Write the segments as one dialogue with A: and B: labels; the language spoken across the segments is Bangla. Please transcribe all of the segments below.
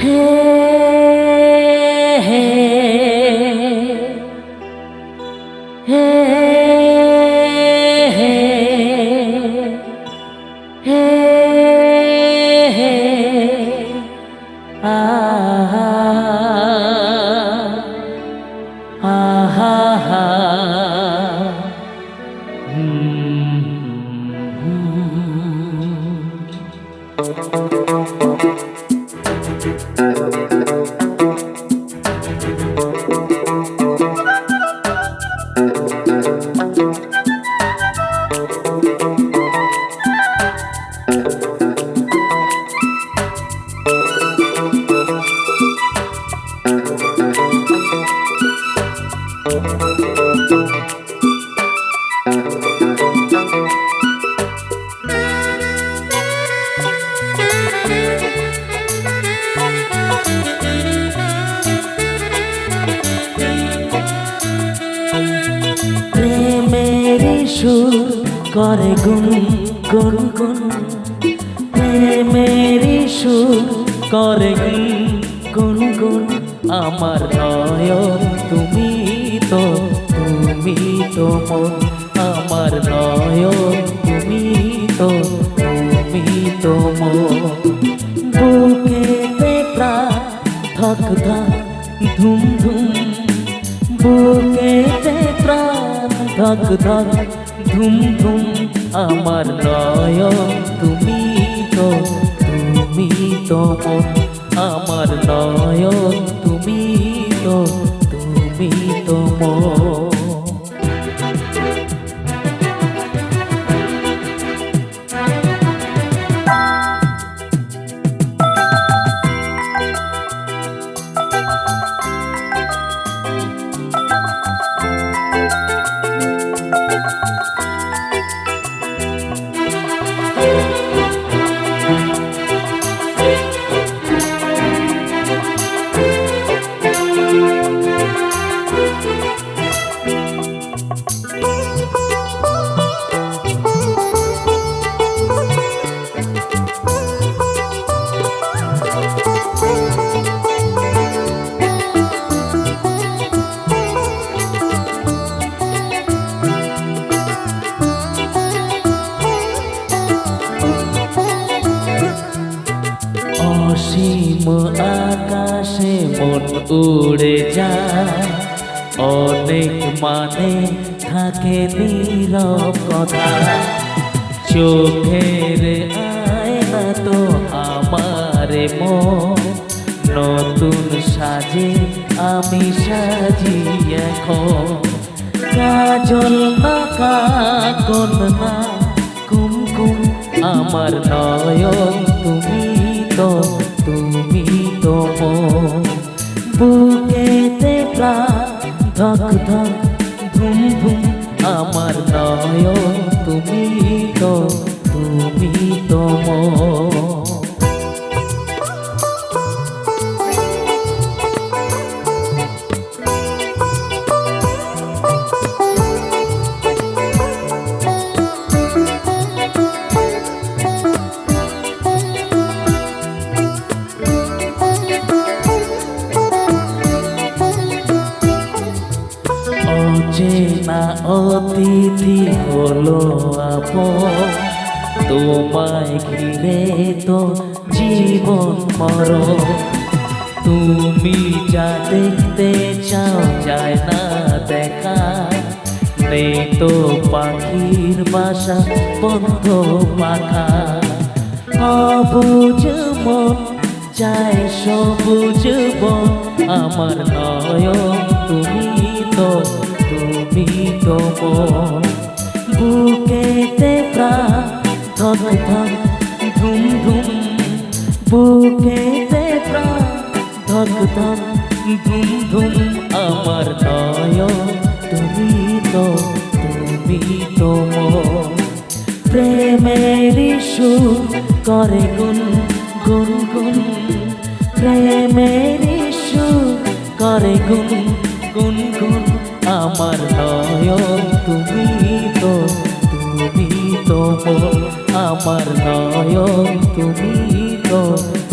A: হে হে করে গুন গুন গুন প্রেমের সুর করে গুন গুন গুন আমার নয়ন তুমি তো তুমি তো মন। আমার নয়ন তুমি তো তুমি তো মন। বুকেতে ধক ধক, ধুম ধুম। বুকেতে প্রাণ ধক ধক ধুম ধুম আমার নয়ন তুমি তো তুমি তো আমার নয়ন তুমি তো। মন উড়ে যায়। অনেক মানে থাকে নীরব কথা। চোখের আয়না তো আমার মন। নতুন সাজে আমি সাজি এখন। কাজল না না কুমকুম আমার নয়ন, তুমি তো তুমি তো মন। প্রাণ ধক ধক ধুম ধুম আমার নয় তুমি তো তুমি তো মন। অচেনা অতিথি হলো আপন। তোমায় ঘিরে তো জীবন মর। তুমি যা দেখতে চাও যায় না দেখা। নেই তো পাখির বাসা বন্ধ পাখা অবুঝ মন, চাই সবুজ বন। আমার নয় তুমি তো তুমি তো বুকেতে প্রাণ ধক ধক ধুম ধুম বুকেতে প্রাণ ধক ধক ধুম ধুম আমার নয়ন, তুমি তো তুমি তো প্রেমের সুর করে গুন গুন গুন। প্রেমের সুর করে গুন গুন গুন। আমার নয়ন, তুমি তো তুমি তো মন আমার নয়ন, তুমি তো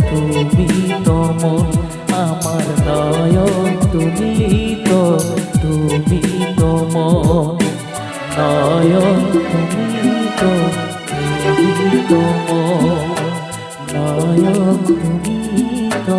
A: তুমি তো আমার নয়ন, তুমি তো তুমি তো নয়ন, তুমি তো তুমি তো নয়ন, তুমি তো